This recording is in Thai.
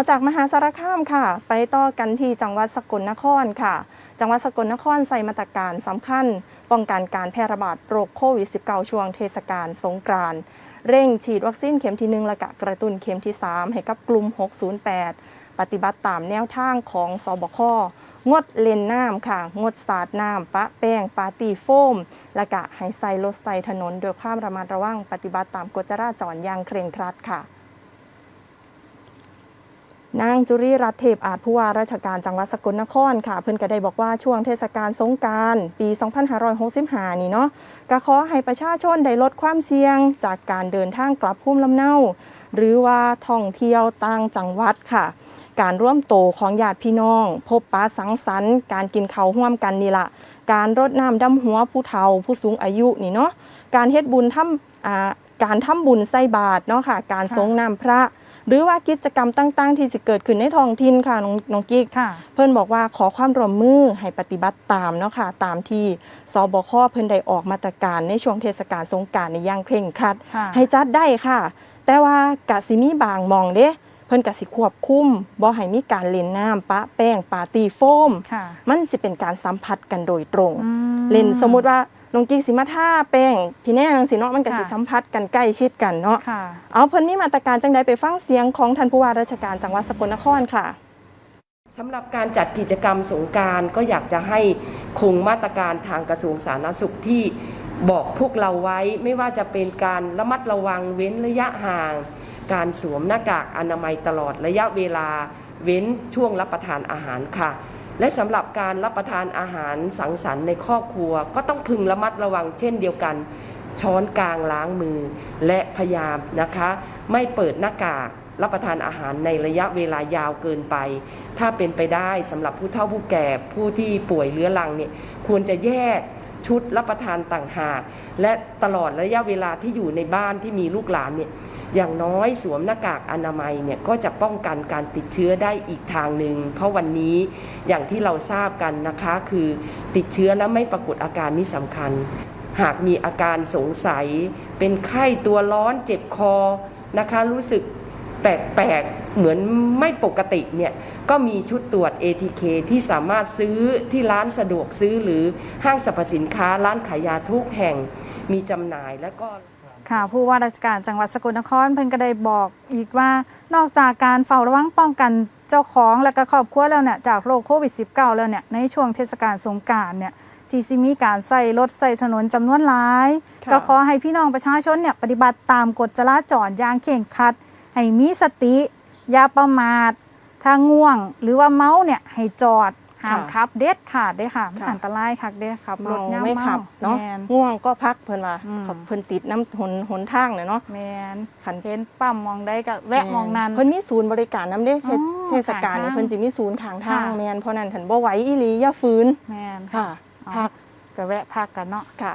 เอาจากมหาสารคามค่ะ ไปต่อกันที่จังหวัดสกลนครค่ะ จังหวัดสกลนครใส่มาตรการสำคัญ ป้องกันการแพร่ระบาดโรคโควิด -19 ช่วงเทศกาลสงกรานต์เร่งฉีดวัคซีนเข็มที่ 1 และกะกระตุ้นเข็มที่ 3 ให้กับกลุ่ม 608 ปฏิบัติตามแนวทางของสบคงดเล่นน้ำค่ะ งดสาดน้ำปะแป้งปาตีโฟม และกะให้ใส่รถใส่ถนนโดยความระมัดระวังปฏิบัติตามกฎจราจรอย่างเคร่งครัดค่ะ นางจุรีรัตน์เทพอาจผู้ว่าราชการจังหวัดสกลนครค่ะ เพิ่นก็ได้บอกว่าช่วงเทศกาลสงการปี 2565 นี่เนาะก็ขอให้ประชาชนได้ลดความเสี่ยงจากการเดินทางกลับภูมิลำเนา หรือว่าท่องเที่ยวต่างจังหวัดค่ะ การร่วมโตของญาติพี่น้อง พบปะสังสรรค์การกินข้าวร่วมกันนี่ละการรดน้ำดำหัวผู้เฒ่าผู้สูงอายุนี่เนาะการเฮ็ดบุญทำการทำบุญใส่บาตรเนาะค่ะ การสงน้ำพระ หรือว่ากิจกรรมต่างๆ ที่จะเกิดขึ้นในท้องถิ่นค่ะน้องน้องกิ๊กค่ะเพิ่นบอกว่าขอความร่วมมือให้ปฏิบัติตามเนาะค่ะตามที่สบคเพิ่นได้ออกมาตรการในช่วงเทศกาลสงกรานต์ในอย่างเคร่งครัดค่ะให้จัดได้ค่ะ แต่ว่ากะสิมีบางหมองเด้เพิ่นกะสิควบคุมบ่ให้มีการเล่นน้ำปะแป้งปาร์ตี้โฟมค่ะมันสิเป็นการสัมผัสกันโดยตรงอืมเล่นสมมุติว่า น้องกิ๊กสิมาท่าแป้งพี่แน่จังสิเนาะมันก็สิค่ะสัมผัสกันใกล้ชิดกันเนาะค่ะเอาเพิ่นมีมาตรการจังใดไปฟังเสียงของท่านผู้ว่าราชการจังหวัดสกลนครค่ะสำหรับการจัดกิจกรรมสงกรารก็อยากจะให้คงมาตรการทางกระทรวงสาธารณสุขที่บอกพวกเราไว้ไม่ว่าจะเป็นการระมัดระวังเว้นระยะห่าง การสวมหน้ากากอนามัยตลอดระยะเวลา เว้นช่วงรับประทานอาหารค่ะ และสำหรับการรับประทานอาหารสังสรรค์ในครอบครัว ก็ต้องพึงระมัดระวังเช่นเดียวกัน ช้อนกลางล้างมือ และพยายามนะคะ ไม่เปิดหน้ากากรับประทานอาหารในระยะเวลายาวเกินไป ถ้าเป็นไปได้สำหรับผู้เฒ่าผู้แก่ผู้ที่ป่วยเรื้อรังเนี่ยควรจะแยกชุดรับประทานต่างหาก และตลอดระยะเวลาที่อยู่ในบ้านที่มีลูกหลานเนี่ย อย่างน้อยสวมหน้ากากอนามัยเนี่ยก็จะป้องกันการติดเชื้อได้อีกทางหนึ่ง เพราะวันนี้อย่างที่เราทราบกันนะคะคือติดเชื้อแล้วไม่ปรากฏอาการนี่สำคัญ หากมีอาการสงสัย เป็นไข้ตัวร้อนเจ็บคอนะคะรู้สึกแปลกๆเหมือนไม่ปกติเนี่ยก็มีชุดตรวจ ATK ที่สามารถซื้อที่ร้านสะดวกซื้อหรือห้างสรรพสินค้าร้านขายยาทุกแห่งมีจำหน่ายแล้วก็ ค่ะผู้ว่าราชการจังหวัดสกลนครเพิ่นก็ได้บอกอีกว่านอกจากการเฝ้าระวังป้องกันเจ้าของและก็ครอบครัวแล้วเนี่ยจากโรคโควิด -19 แล้วเนี่ยในช่วงเทศกาลสงกรานต์เนี่ยที่สิมีการใส่รถใส่ถนนจำนวนหลายค่ะก็ขอให้พี่น้องประชาชนเนี่ยปฏิบัติตามกฎจราจรอย่างเคร่งครัด ให้มีสติอย่าประมาทถ้าง่วงหรือว่าเมาเนี่ยให้จอด ห้ามค่ะขับเด็ดขาดเด้อค่ะมันค่ะ อันตรายคักเด้อขับรถเมาย่ามไม่เมาขับเนาะแมน ง่วงก็พักเพิ่นว่าอืมขับเพิ่นติดน้ำหนหนทางเนี่ยเนาะแมนขันเห็นปั๊มมองได้ก็แวะมองนั้น เพิ่นมีศูนย์บริการน้ำเด้เทศอ๋อเทศกาลเนี่ยข้างทางเพิ่นสิมีศูนย์ข้างทางค่ะ แม่นเพราะนั้นท่านบ่ไหวอีหลีอย่าฟื้นแมนค่ะเอาพักก็แวะพักกันเนาะ ค่ะ